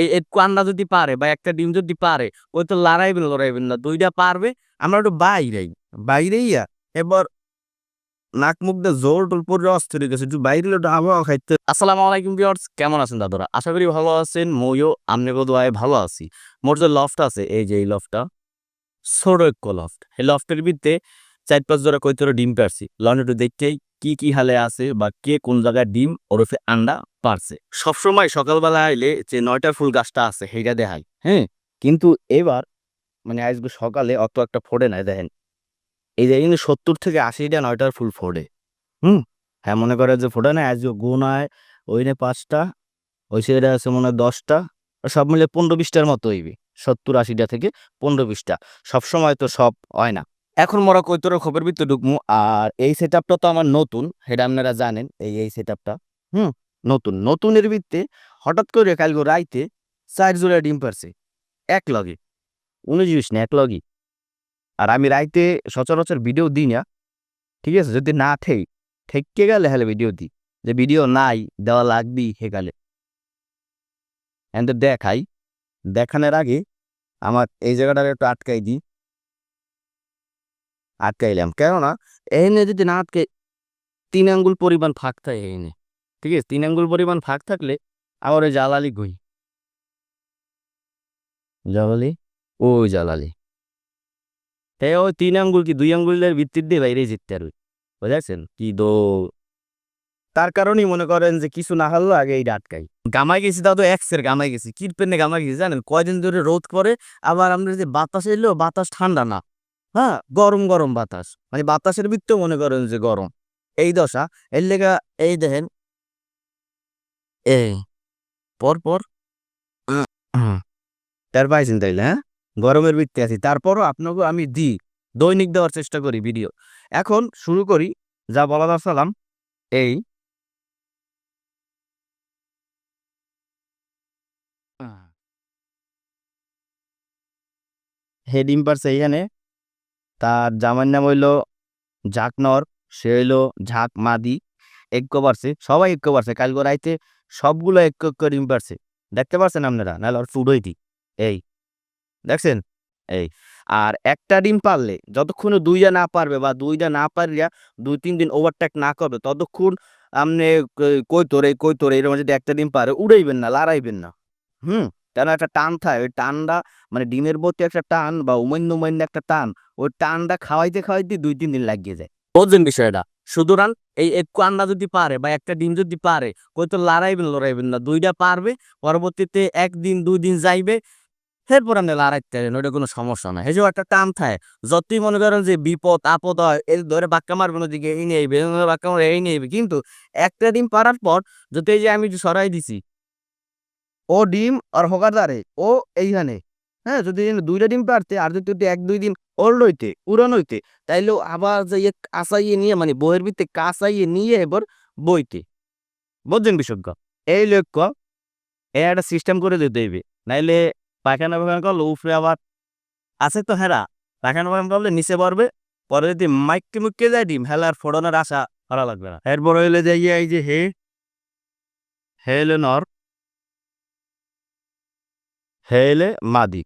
এই একটু আন্ডা যদি পারে বা একটা ডিম যদি পারে, ওই তো লড়াইবেন লড়াইবেন না, দুইটা পারবে, আমরা একটু বাইরেই বাইরেই ইয়া এবার নাক মুখ দিয়ে জোর টোল পরে হয়ে গেছে, একটু বাইরে একটু আবহাওয়া খাইতে। আলাইকুম কেমন আছেন দাদুরা? আশা করি ভালো আছেন, মইও, আমনে বোধহয় ভালো আছি। মোর যে লফট আছে, এই যে এই লফটটা ছোট লফট এই লফটের ভিতরে চার পাঁচ জোড়া কৈতরে ডিম পারছি লন একটু দেখতেই কি কি হালে আছে বা কে কোন জায়গায় ডিম, ওরফে আন্ডা পারছে। সবসময় সকালবেলা আইলে যে নয়টার ফুল গাছটা আছে, সেইটা দেখাই হ্যাঁ? কিন্তু এবার মানে আজকে সকালে অত একটা ফোড়ে নাই, দেখেন। এই যে কিন্তু সত্তর থেকে আশিটা নয়টার ফুল ফোড়ে, হুম? হ্যাঁ মনে করে যে ফোড়ে না আজ গুনায় ওই নে পাঁচটা, ওই সাইডে আছে মনে হয় দশটা সব মিলে পনেরো বিশটার মতো হইবে, সত্তর আশিটা থেকে পনেরো বিশটা। সবসময় তো সব হয় না। এখন মোরা কৈতর খবর ভিতরে ঢুকমু, আর এই সেট তো আমার নতুন, সেটা আপনারা জানেন, এই এই সেট হুম? নতুন, নতুনের ভিত্তে হঠাৎ করে কালকে রাইতে চার জোড়া ডিম পারছে, এক লগে উনজিবিস না এক লগই আর আমি রাইতে সচরাচর ভিডিও দিই না, ঠিক আছে? যদি না ঠেই, ঠেকে গেলে হলে ভিডিও দিই, যে ভিডিও নাই, দেওয়া লাগবি হেকালে এন্ড দেখাই, দেখানোর আগে আমার এই জায়গাটা একটু আটকাই দিই। আটকাইলাম, কেননা এনে যদি না আটকে, তিন আঙ্গুল পরিমাণ ফাঁক থাকে এনে। ঠিক আছে? তিন আঙ্গুল পরিমাণ ফাঁক থাকলে আমার ওই জালালি গই জালালি ওই জালালি তাই ওই তিন আঙ্গুল কি দুই আঙ্গুলের ভিত্তির দিয়ে বাইরে জিততে পারবে বুঝাচ্ছেন কি দো তার কারণেই মনে করেন যে কিছু না হলো আগে এই আটকাই। গামাই গেছি দাদু এক্সের গামাই গেছি। কির পেনে গামাই গেছি জানেন? কয়দিন ধরে রোদ করে আবার আমরা যে বাতাস এলো, বাতাস ঠান্ডা না। হ্যাঁ? গরম গরম বাতাস। মানে বাতাসের ভিত্তেও মনে করেন যে গরম। এই দশা, এর লেগা এই দেখেন এই পর পর। তার পাইছেন তাইলে হ্যাঁ? গরমের ভিত্তি আছি। তারপরও আপনাকে আমি দিই, দৈনিক দেওয়ার চেষ্টা করি ভিডিও। এখন শুরু করি, যা বলা দাসালাম এই। হে ডিম পারছে এইখানে, তার জামার নাম হইল ঝাঁকনর সে হইল ঝাঁক মাদি এক পারছে, সবাই এক পারছে। কালকে রাইতে সবগুলো এক এক করে ডিম পারছে। দেখতে পারছেন আপনারা? নাহলে ওর ফুড হইতি এই, দেখছেন? এই, আর একটা ডিম পারলে যতক্ষণ দুইটা না পারবে বা দুইটা না পারিয়া দুই তিন দিন ওভারটেক না করবে, ততক্ষণ আপনি কই তোরে কই তোরে এরকম যদি একটা ডিম পারে, উড়াইবেন না, লড়াইবেন না। হুম? কেন একটা টান থাকে, ওই টানটা মানে ডিমের প্রতি একটা টান বা উমান্য উমান্য একটা টান, ওই টানটা খাওয়াইতে খাওয়াইতে দুই তিন দিন লাগিয়ে যায়। বুঝছেন বিষয়টা? সুতরাং এই একটু আন্ডা যদি পারে বা একটা ডিম যদি পারে কই তো লড়াইবেন লড়াইবেন না। দুইটা পারবে, পরবর্তীতে একদিন দুই দিন যাইবে, এরপর আপনি লড়াইতে পারেন ওইটা কোনো সমস্যা নাই। হেজো একটা টান থাকে। যতই মনে করেন যে বিপদ, আপদ হয় এই ধরে বাক্কা মারবেন, ওদিকে এই নিয়ে আইবে বাক্কা মারবে, এই নিয়ে আইবে। কিন্তু একটা ডিম পারার পর যদি এই যে আমি সরাই দিছি, ও ডিম আর হকারদারে, ও এইখানে হ্যাঁ যদি দুইটা ডিম পারতে, আর যদি এক, দুই দিন ওল্ড হইতে উড়ান হইতে, তাইলে আবার যাইয়ে কাঁচাইয়ে নিয়ে মানে বইয়ের ভিতরে কাঁচাইয়ে নিয়ে এবার বইতে। বুঝছেন বিশেষজ্ঞ? এই লক্ষ্য এ একটা সিস্টেম করে দিতে হইবে। নাইলে পায়খানা পায়খানা করলে উপরে আবার আছে তো হেরা। পায়খানা পায়খানা করলে নিচে পড়বে, পরে যদি মাইককে মুখকে যায় ডিম, হেলার ফোড়নের আশা করা লাগবে না। এরপর হইলে যাই এই যে হে হেলে নর হেলে মাদি।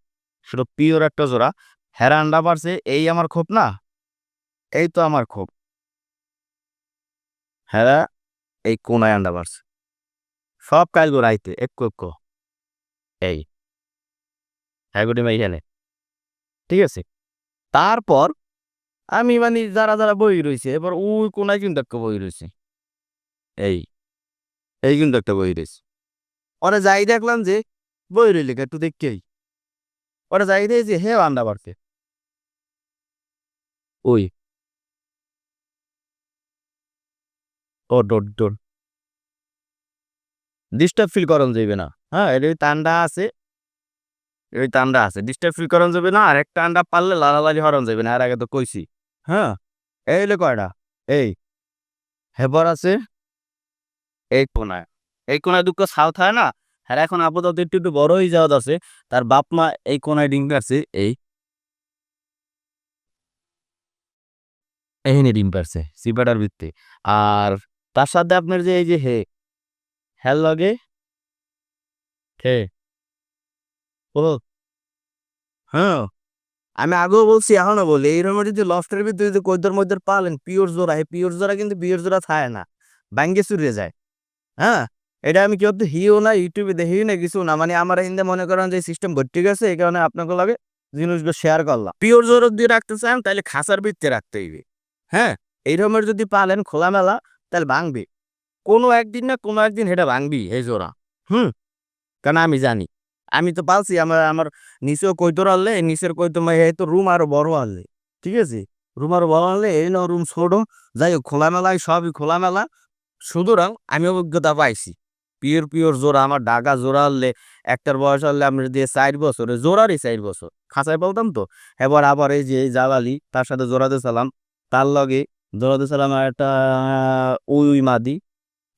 সেটা পিওর একটা জোড়া। হেরা আন্ডা পারছে এই আমার খোপ না? এই তো আমার খোপ। হেরা, এই কোনায় আন্ডা পারছে সব কাজ গোড়াইতে একটু একটু এই। হ্যাগুটি মাই এখানে ঠিক আছে? তারপর আমি মানে যারা যারা বই রয়েছে, এবার ওই কোনায় কিন্তু একটা বই রয়েছে। এই। এই কিন্তু একটা বই রয়েছে। ওরা যাই দেখলাম যে বই রইলে একটু দেখকেই ওরা যাই দিয়ে যে হে আন্ডা বাড়তে ওই। ও ডোর ডোর ডিস্টার্ব ফিল করন যাইবে না। হ্যাঁ এটা টান্ডা আছে। এই টান্ডা আছে। ডিস্টার্ব ফিল করন যাবে না আর একটা আন্ডা পারলে লালালালি হরন যাবে না আর আগে তো কইছি। হ্যাঁ এই হলো কয়টা এই। হেবর আছে। এই কোনায়। এই কোনায় দুঃখ সাউথ হয় না? হ্যাঁ এখন আপাতত একটু একটু বড় হয়ে যাওয়া আছে তার বাপ মা এই কোনায় ডিম পারছে, এই। এখানে ডিম পারছে, সিপাটার ভিত্তি আর তার সাথে আপনার যে, এই যে, হে। হ্যাল লগে। হে। ও হ্যাঁ। আমি আগেও বলছি, এখনও বলি এইরকম যদি লফটের ভিতরে যদি কৈদর মধ্যে পালেন, পিওর জোড়া, এই পিওর জোড়া কিন্তু পিওর জোড়া থাকে না। ব্যাঙ্গে চুরিয়ে যায়। হ্যাঁ? এটা আমি কেউ হিও না, ইউটিউবে দেখি না, কিছু না। মানে আমার হিন্দে মনে করেন যে সিস্টেম ভর্তি গেছে, এই কারণে আপনাকে লাগে জিনিসগুলো শেয়ার করলাম। পিওর জোর দিয়ে রাখতে চান তাহলে খাসার ভিত্তি রাখতে হইবে। হ্যাঁ এইরকমের যদি পালেন খোলামেলা তাহলে ভাঙবি। কোনো একদিন না কোনো একদিন এটা ভাঙবি এই জোড়া হুম, কারণ আমি জানি। আমি তো পালছি, আমার আমার নিচেও কৈতর আনলে নিচের কৈতো এই তো রুম আরও বড় আনলে, ঠিক আছে? রুম আরও বড় আনলে, এই না রুম ছোট, যাই হোক, খোলামেলায় সবই খোলামেলা। সুতরাং আমি অভিজ্ঞতা পাইছি। পিওর পিওর জোড়া, আমার ডাকা জোড়া আনলে একটার বয়স হলে আমরা দিয়ে চার বছর জোড়ারই চার বছর। খাঁচাই বলতাম তো? এবার আবার এই যে এই জালালি, তার সাথে জোড়াতে চালাম। তার লগে জোড়াতে আর একটা উই উই মাদি,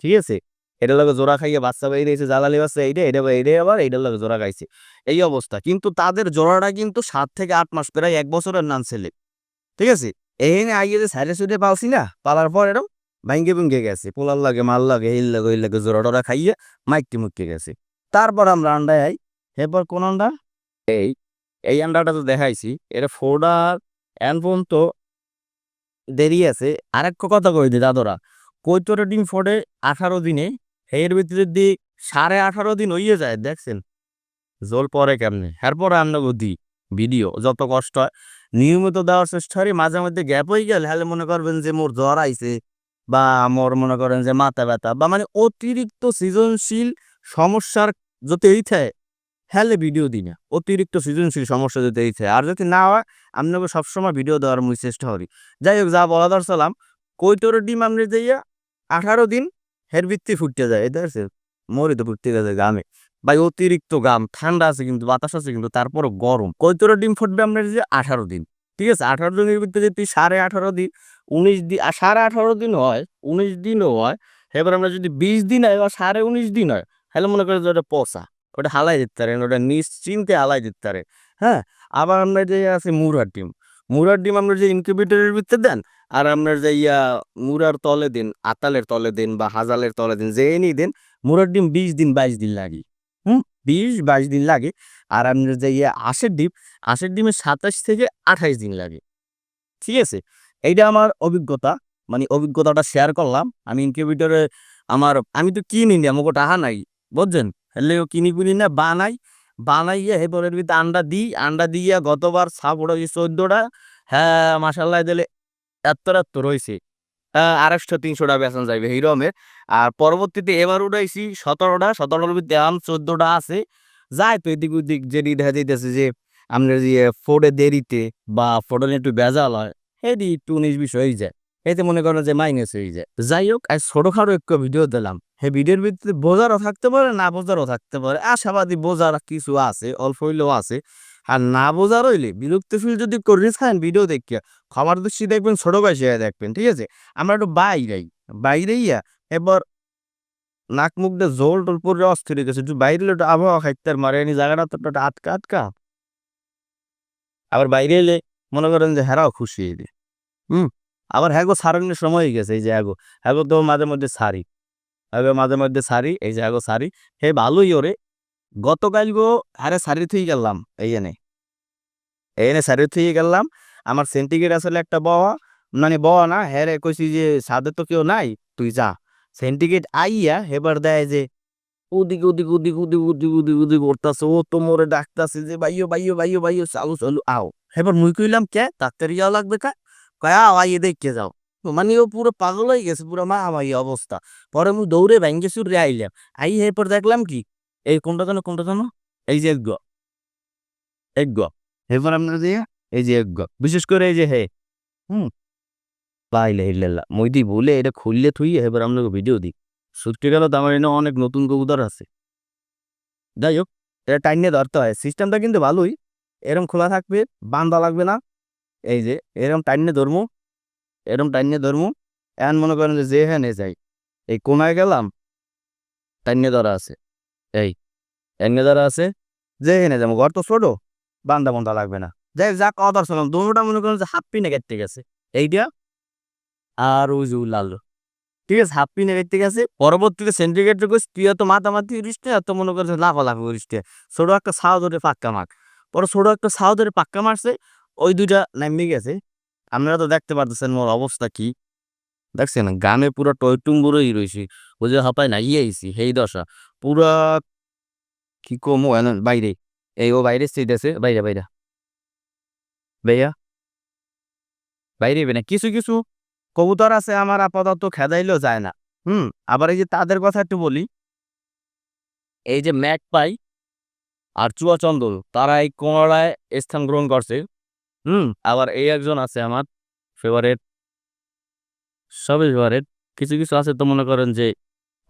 ঠিক আছে? এটার লগে জোড়া খাইয়ে বাচ্চা বেরিয়েছে জালালি বাচ্চা, এইটা এটা এইটাই আবার এইটার লগে জোড়া খাইছে। এই অবস্থা। কিন্তু তাদের জোড়াটা কিন্তু সাত থেকে আট মাস প্রায় এক বছরের নাম ছেলে ঠিক আছে? এখানে আগে যে সাইডে সুইডে পালছি না, পালার পর এরকম ভাঙ্গে ভুঙ্গে গেছে, পোলার লাগে মাল লাগে এই লাগে, ওই লাগে জোড়া টোড়া খাইয়ে মাইকটি মুখকে গেছে। তারপর আমরা আন্ডায় আই, এরপর কোন আন্ডা? এই এই আন্ডাটা তো দেখাইছি, এটা ফোডার এন পর্যন্ত দেরি আছে। আরেক কথা কই দি দাদরা কৈতরে ডিম ফোডে আঠারো দিনে এর ভিতরে দি সাড়ে আঠারো দিন হইয়ে যায়, দেখছেন? জল পরে কেমনে? এরপরে আমরা দি ভিডিও, যত কষ্ট হয়। নিয়মিত দেওয়ার চেষ্টা করি, মাঝে মধ্যে গ্যাপ হয়ে গেল হলে মনে করবেন যে মোর জ্বর আইছে। বা আমার মনে করেন যে মাথা ব্যথা বা মানে অতিরিক্ত সৃজনশীল সমস্যার যদি এই থাকে হ্যালে ভিডিও দিই না। অতিরিক্ত সৃজনশীল সমস্যা যদি এই থাকে আর যদি না হয়, আপনাকে সবসময় ভিডিও দেওয়ার মুই চেষ্টা করি। যাই হোক, যা বলা দরছিলাম কৈতর ডিম আপনি যাইয়া আঠারো দিন হের ভিত্তি ফুটতে যায়। এটা আছে তো ফুটতে গেছে গামে ভাই, অতিরিক্ত গাম ঠান্ডা আছে কিন্তু, বাতাস আছে কিন্তু, তারপরও গরম। কৈতর ডিম ফুটবে আপনার যে আঠারো দিন। ঠিক আছে? আঠারো দিনের ভিতরে যদি সাড়ে আঠারো দিন, উনিশ দিন আর সাড়ে আঠারো দিন হয়, উনিশ দিনও হয়, এবার আমরা যদি বিশ দিন হয় বা সাড়ে উনিশ দিন হয়, তাহলে মনে করেন যে ওটা পচা, ওটা হালাই দিতে পারেন ওটা নিশ্চিন্তে হালাই দিতে পারে হ্যাঁ? আবার আমরা যে আছে মুরার ডিম মুরার ডিম আমরা যে ইনকিউবেটরের ভিতরে দেন, আর আপনার যে ইয়া মুরার তলে দিন, আতালের তলে দিন বা হাজালের তলে দিন যে এনি দিন, মুরার ডিম বিশ দিন, বাইশ দিন লাগে। হুম, বিশ, বাইশ দিন লাগে। আর আপনার যে ইয়ে আশের ডিম আশের ডিমে সাতাশ থেকে আঠাইশ দিন লাগে। ঠিক আছে? এইটা আমার অভিজ্ঞতা। মানে অভিজ্ঞতাটা শেয়ার করলাম। আমি ইনকিউবেটরে আমার, আমি তো কিনি নি, আমাকে টাকা নাই, বুঝছেন? হলে কিনি কিনি না, বানাই বানাইয়া এরপরের ভিতরে আন্ডা দিই, আন্ডা দিয়া গতবার সাপ ওড়াইছি চোদ্দোটা হ্যাঁ মাসাল্লাহ দিলে এত এত রয়েছে আড়াইশো তিনশোটা বেতন যাইবে হিরমের আর পরবর্তীতে এবার উঠাইছি সতেরোটা, সতেরোটার ভিতরে আম চোদ্দটা আছে। যায় তো এদিক ওদিক যে দেখা যাইতেছে যে, আপনার যে ফোর্ডে দেরিতে বা ফোর্ডে একটু বেজাল হয় এটি একটু উনিশ বিশ হয়ে যায়। এতে মনে করেন যে মাইনাস হয়ে যায়। যাই হোক, আজ ছোটখাটো একটু ভিডিও দিলাম। হে ভিডিওর ভিতরে বোঝারও থাকতে পারে, না বোঝারও থাকতে পারে। আশাবাদী বোঝার কিছু আছে, অল্প হইলেও আছে। আর না বোঝা রইলে বিরক্ত ফিল যদি করে খান ভিডিও দেখিয়া। খাবার দৃষ্টি দেখবেন, ছোট বয়সে দেখবেন, ঠিক আছে? আমরা একটু বাইরেই বাইরে ইয়া এবার নাক মুখ দিয়ে জোল টোল পরে অস্থির হয়ে গেছে একটু বাইরে একটু আবহাওয়া খাইতে মারে নি জায়গাটা তো একটু আটকা আটকা। আবার বাইরে এলে মনে করেন যে হেরাও খুশি হয়ে হুম? আবার হ্যাগো সারানোর সময় হয়ে গেছে, এই যে হ্যাগো হ্যাগো তো মাঝে মধ্যে সারি। হ্যাগো মাঝে মধ্যে সারি, এই যে হ্যাগো সারি। হে ভালোই ওরে গতকাল গো আরে সারি থুই গেলাম, এই এনে। এই এনে সারি থুই গেলাম, আমার সেন্টিগ্রেড আসলে একটা বওয়া মানে বওয়া না হ্যাঁ রে কইছি যে সাদে তো কেউ নাই, তুই যা। সেন্টিগ্রেড আইয়া হেবার দেয় যে উদিক উদিক উদিক উদিক উদিক উদিক উদিক করতেছে ও তো মোরে ডাকতেছে যে বাইও বাইও বাইও বাইও চালু চালু, আও। এবার মুই কইলাম, কে? ডাক্তারি যাওয়া লাগবে কা? কয়া আইয়ে দেখে যাও। মানে ও পুরো পাগল হয়ে গেছে, পুরো মা আমাই অবস্থা। পরে মুই দৌড়ে ব্যাঙ্গে রে আইলাম। আই এরপর দেখলাম কি এই কোনটা জানো কোনটা জানো? এই যে এক এক এরপর আপনার এই যে এক বিশেষ করে এই যে হে। হুম? পাইলে হিল্লা মই দি বলে এটা খুললে থুই এবার আপনাকে ভিডিও দিই। সত্যি গেল তো আমার এনে অনেক নতুন কবুতর আছে। যাই হোক, এটা টাইনে ধরতে হয়। সিস্টেমটা কিন্তু ভালোই। এরম খোলা থাকবে বান্ধা লাগবে না। এই যে, এরম টাইনে ধরমু। এরম টাইনে ধরমু। এমন মনে করেন যে, যেখানে যাই। এই কোনায় গেলাম টাইনে ধরা আছে। এই এনে ধরা আছে যেখানে যাব, ঘর তো ছোট বান্ধা বান্ধা লাগবে না। যাই যা কথা শুনলাম দুটা মনে করেন যে হাফ পিনে কেটে গেছে। এইটা আর ওই যে লাল ঠিক আছে হাফ এর থেকে আছে পরবর্তীতে সেন্টিগ্রেড কইস তুই এত মাতামাতি উড়িসতে এত মনে করছে লাফ লাফ উড়িসতে ছোট একটা ছাও ধরে পাক্কা মার। পরে ছোট একটা ছাও ধরে পাক্কা মারছে, ওই দুইটা নামিয়ে গেছে। আপনারা তো দেখতে পারতেছেন মোর অবস্থা কি। দেখছেন, গানে পুরো টয়টুম্বুরই রয়েছে। ওই যে হাপায় না ইয়েছি সেই দশা। পুরা কি কমো বাইরে এই ও বাইরে সিট আছে বাইরে বাইরে ভাইয়া বাইরে না কিছু কিছু কবুতর আছে আমার আপাতত খেদাইলেও যায় না হুম আবার এই যে তাদের কথা একটু বলি এই যে ম্যাক পাই আর চুয়াচন্দল তারা এই কোমরায় স্থান গ্রহণ করছে হুম আবার এই একজন আছে আমার ফেভারেট সবই ফেভারেট কিছু কিছু আছে তো মনে করেন যে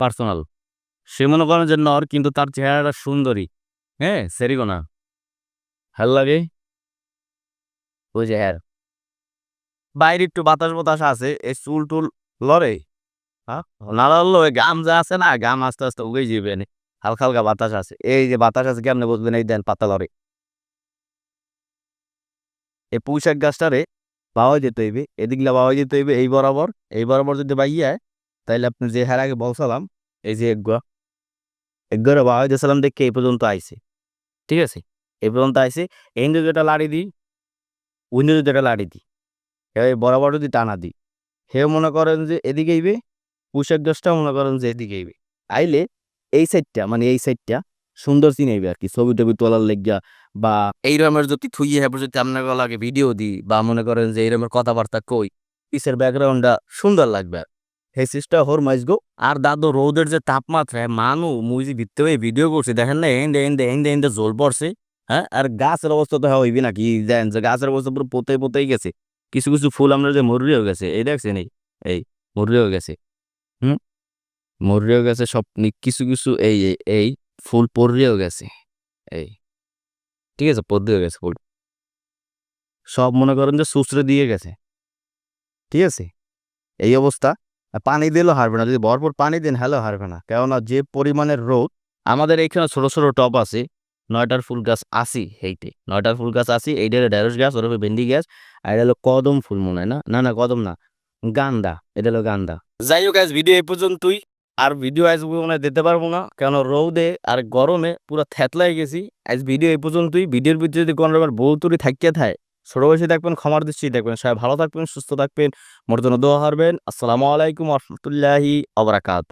পার্সোনাল সে মনে করেন যে নর, কিন্তু তার চেহারাটা সুন্দরী। হ্যাঁ সেরিগো না ভালো লাগে? ওই যে হ্যাঁ। বাইরে একটু বাতাস বাতাস আছে, এই চুল টুল লড়ে। না লড়লো ওই গাম যা আছে না, গাম আস্তে আস্তে উগেই যাবে হালকা হালকা বাতাস আছে। এই যে বাতাস আছে, কেমনে বুঝবেন? এই দেন পাতা লড়ে। এই পুঁইশাক গাছটারে বাওয়া যেতে হইবে। এদিকলা বাওয়া যেতে হইবে, এই বরাবর। এই বরাবর যদি বাইয়া, তাইলে আপনি যে হার আগে বলছিলাম এই যে এগুয়া এগুয়ারে বাওয়া যেছিলাম দেখে এই পর্যন্ত আইছে। ঠিক আছে? এই পর্যন্ত আইছে। এই যেটা লাড়ি দিই উইন্ডো যেটা লাড়ি দিই এই বরাবর যদি টানা দিই হেও মনে করেন যে এদিকে আইবে পুষাক গাছটা মনে করেন যে এদিকে আইবে। আইলে এই সাইডটা মানে এই সাইডটা সুন্দর চিনাইবে আর কি ছবি টবি তোলার লেগা বা এই রকমের যদি থুইয়ে হ্যাঁ যদি আপনার লাগে ভিডিও দিই বা মনে করেন যে এই রকমের কথাবার্তা কই, পিসের ব্যাকগ্রাউন্ডটা সুন্দর লাগবে আর সেই সিসটা হোর মাইজগো আর দাদু, রোদের যে তাপমাত্রা মানু, মুই যে ভিত্তে হয়ে ভিডিও করছি, দেখেন না এন্ডে এন্ডে এন্ডে এন্ডে জল পড়ছে হ্যাঁ আর গাছের অবস্থা তো হ্যাঁ হইবি নাকি দেন যে গাছের অবস্থা পুরো পোতে পোতেই গেছে। কিছু কিছু ফুল আমরা যে মরুরি হয়ে গেছে, এই দেখছেন, এই এই মরুরি হয়ে গেছে, হুম? মরুরি হয়ে গেছে, সব কিছু কিছু, এই এই এই, ফুল পরিয়েও গেছে, এই, ঠিক আছে পদ্ম হয়ে গেছে ফুল। সব মনে করেন যে সুসরে দিয়ে গেছে, ঠিক আছে? এই অবস্থা। পানি দিলেও হারবে না, যদি ভরপুর পানি দেন হ্যালো হারবে না। কেননা যে পরিমাণের রোদ, আমাদের এখানে ছোট ছোট টপ আছে, নয়টার ফুল গাছ আসি এইটে নয়টার ফুল গাছ আসি এইটা ঢেঁড়স গাছ ওরফে ভেন্ডি গাছ, আর এটা হলো কদম ফুল মনে হয় না? না না, কদম না, গান্দা, এটা হলো গান্দা। যাই হোক ভিডিও এই পর্যন্তই, আর ভিডিও আজ মনে দিতে পারব না কেন রৌদে আর গরমে পুরো থ্যাতলাই গেছি। আজ ভিডিও এই পর্যন্তই ভিডিওর ভিতরে যদি কোনো রকমের বউতুরি থাকিয়ে থাকে ছোট বয়সে দেখবেন ক্ষমার দৃষ্টি দেখবেন। সবাই ভালো থাকবেন, সুস্থ থাকবেন। মোর দোয়া হারবেন। আসসালামু আলাইকুম রহমতুল্লাহি আবরাকাত